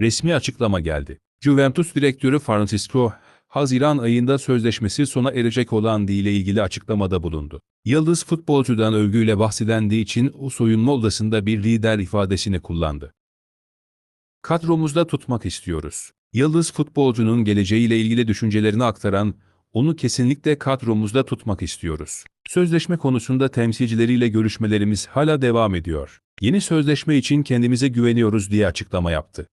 Resmi açıklama geldi. Juventus direktörü Francisco, Haziran ayında sözleşmesi sona erecek olan ile ilgili açıklamada bulundu. Yıldız futbolcudan övgüyle bahsedendiği için o soyunma odasında bir lider ifadesini kullandı. Kadromuzda tutmak istiyoruz. Yıldız futbolcunun geleceğiyle ilgili düşüncelerini aktaran, onu kesinlikle kadromuzda tutmak istiyoruz. Sözleşme konusunda temsilcileriyle görüşmelerimiz hala devam ediyor. Yeni sözleşme için kendimize güveniyoruz diye açıklama yaptı.